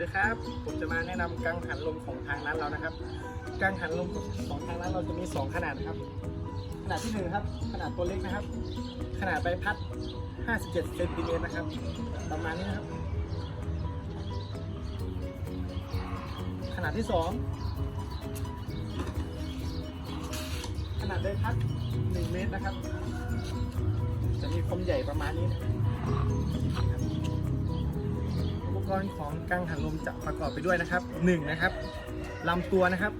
ดีครับ ผมจะมาแนะนำกังหันลมของทางร้านเรานะครับ กังหันลมของทางร้านเราจะมี 2 ขนาดนะครับ ขนาดที่หนึ่งครับ ขนาดตัวเล็กนะครับ ขนาดใบพัด 57เซนติเมตรนะครับ ประมาณนี้นะครับ ขนาดที่สองขนาดใบพัด 1 เมตรนะครับ จะมีความใหญ่ประมาณนี้นะครับ กรณ์ของกังหันลมจะประกอบไปด้วยนะครับ1นะครับลำตัวนะครับ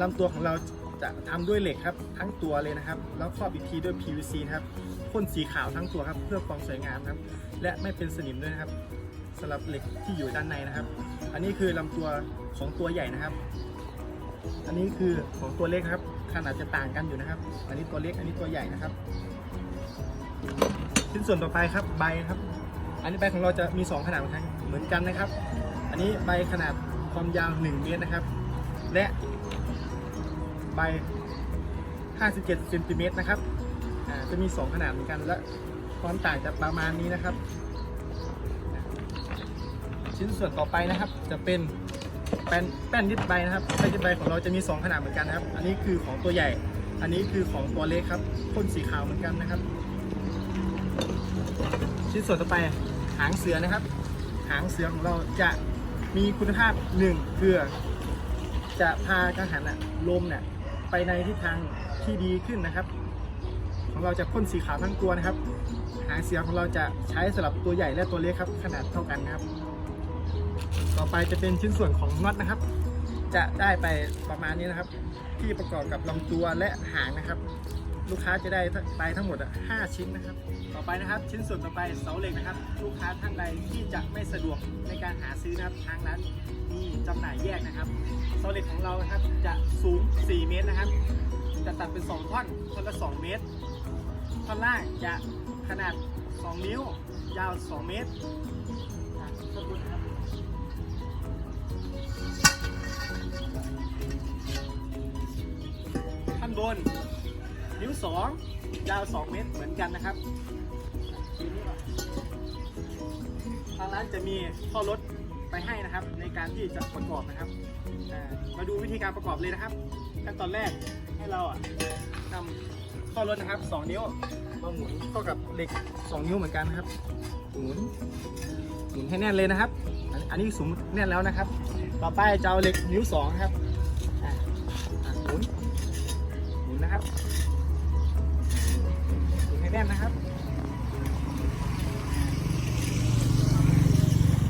ลำตัวของเราจะทำด้วยเหล็กครับทั้งตัวเลยนะครับ แล้วครอบอีกทีด้วย PVC ครับพ่นสีขาวทั้งตัวครับเพื่อความสวยงามครับ และไม่เป็นสนิมด้วยนะครับสำหรับเหล็กที่อยู่ด้านในนะครับ อันนี้คือลำตัวของตัวใหญ่นะครับ อันนี้คือของตัวเล็กครับ ขนาดจะต่างกันอยู่นะครับ อันนี้ตัวเล็กอันนี้ตัวใหญ่นะครับชิ้นส่วนต่อไปครับใบครับ อันนี้ใบของเราจะมี 2 ขนาดเหมือนกันนะครับ อันนี้ใบขนาดความยาว 1 เมตรนะครับ และใบ 57เซนติเมตรนะครับอ่าจะมี 2 ขนาดเหมือนกัน และความต่างจะประมาณนี้นะครับ ชิ้นส่วนต่อไปนะครับ จะเป็นแป้นแป้นยึดใบนะครับแป้นยึดใบของเราจะมี 2 ขนาดเหมือนกันนะครับ อันนี้คือของตัวใหญ่ อันนี้คือของตัวเล็กครับพ่นสีขาวเหมือนกันนะครับ ชิ้นส่วนต่อไปางเสือนะครับ หางเสือของเราจะมีคุณภาพหนึ่งคือจะพากังหันอะลมเนี่ยไปในทิศทางที่ดีขึ้นนะครับ ของเราจะพ่นสีขาวทั้งตัวนะครับ หางเสือของเราจะใช้สำหรับตัวใหญ่และตัวเล็กครับ ขนาดเท่ากันนะครับ ต่อไปจะเป็นชิ้นส่วนของน็อตนะครับ จะได้ไปประมาณนี้นะครับ ที่ประกอบกับลำตัวและหางนะครับ ลูกค้าจะได้ไปทั้งหมด 5 ชิ้นนะครับ ต่อไปนะครับ ชิ้นส่วนต่อไปเสาเหล็กนะครับ ลูกค้าท่านใดที่จะไม่สะดวกในการหาซื้อนะครับทางร้านมีจำหน่ายแยกนะครับเสาเหล็กของเรานะครับจะสูง 4 เมตรนะครับ จะตัดเป็น 2 ท่อนท่อนละ 2 เมตร ท่อนล่างจะขนาด 2 นิ้ว ยาว 2 เมตรอะขอบคุณครับขั้นบน 2 ยาว 2 เมตรเหมือนกันนะครับทางร้านจะมีข้อลดไปให้นะครับ ในการที่จะประกอบนะครับ มาดูวิธีการประกอบเลยนะครับขั้นตอนแรกให้เราอะนำข้อลดนะครับ 2 นิ้วมาหมุนเข้ากับเหล็ก 2 นิ้วเหมือนกันนะครับ หมุนหมุนให้แน่นเลยนะครับ อันนี้สูงแน่นแล้วนะครับ ต่อไปจะเอาเหล็กนิ้ว2ครับหมุนหมุนนะครับ แน่นนะครับ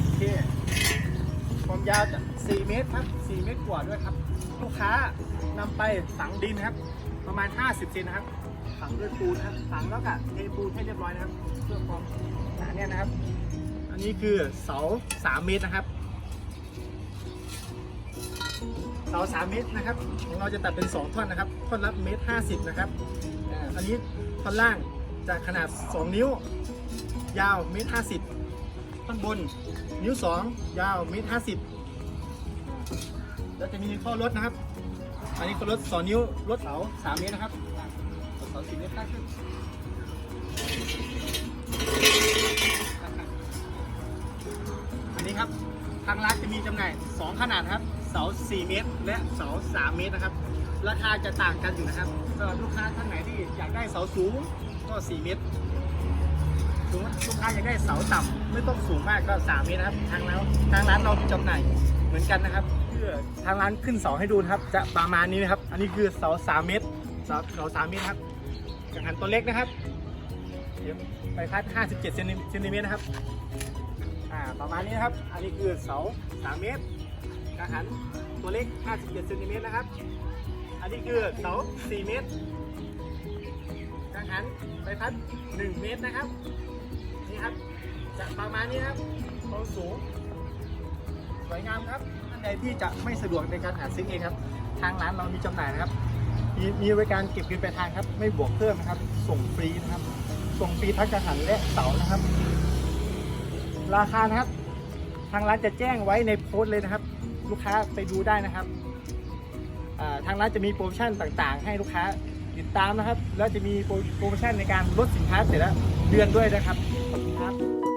โอเคความยาวจะ4เมตรครับ4เมตรกว่าด้วยครับ ลูกค้านำไปฝังดินนะครับ ประมาณ 50เซนนะครับ ฝังด้วยปูนนะครับฝังแล้วก็เทปูนให้เรียบร้อยนะครับ เพื่อความหนาแน่นนะครับ อันนี้คือเสา3เมตรนะครับเสา3เมตรนะครับของเราจะตัดเป็น 2 ท่อนนะครับ ท่อนละเมตร50นะครับอันนี้ท่อนล่าง จะขนาด 2 นิ้ว ยาวเมตร50ท่อนบน นิ้ว 2 ยาวเมตร50แล้วจะมีข้อลดนะครับ อันนี้ข้อลด2นิ้วลดเสา3เมตรนะครับอ่าสา4เมตรตั้งขึ้นอันนี้ครับทางร้านจะมีจำหน่าย 2 ขนาดครับเสา 4 เมตร และเสา 3 เมตรนะครับ ราคาจะต่างกันอยู่นะครับสำหรับลูกค้าท่านไหน อยากได้เสาสูงก็4เมตรสมมติลูกค้าอยากได้เสาต่ำไม่ต้องสูงมากก็3เมตรนะครับทางร้านทางร้านเราจำหน่ายเหมือนกันนะครับ เพื่อทางร้านขึ้นเสาให้ดูนะครับ จะประมาณนี้นะครับ อันนี้คือเสา3เมตรเสาเสา3เมตรครับกังหันตัวเล็กนะครับไปพัด57เซนติเซนติเมตรนะครับอ่าประมาณนี้นะครับ อันนี้คือเสา3เมตรกังหันตัวเล็ก57เซนติเมตรนะครับ อันนี้คือเสา4เมตร กังหนใบพัด1เมตรนะครับนี่ครับจะประมาณนี้ครับความสูงสวยงามครับท่านใดที่จะไม่สะดวกในการหาซื้อเองครับ ทางร้านเรามีจำหน่ายนะครับ มีมีบริการเก็บเงินปลายทางครับ ไม่บวกเพิ่มนะครับ ส่งฟรีนะครับ ส่งฟรีทั้งกังหันและเสานะครับ ราคานะครับ ทางร้านจะแจ้งไว้ในโพสต์เลยนะครับ ลูกค้าไปดูได้นะครับทางร้านจะมีโปรโมชั่นต่างๆ ให้ลูกค้า ติดตามนะครับ แล้วจะมีโปรโมชั่นในการลดสินค้าเสร็จแล้วเดือนด้วยนะครับขอบคุณครับ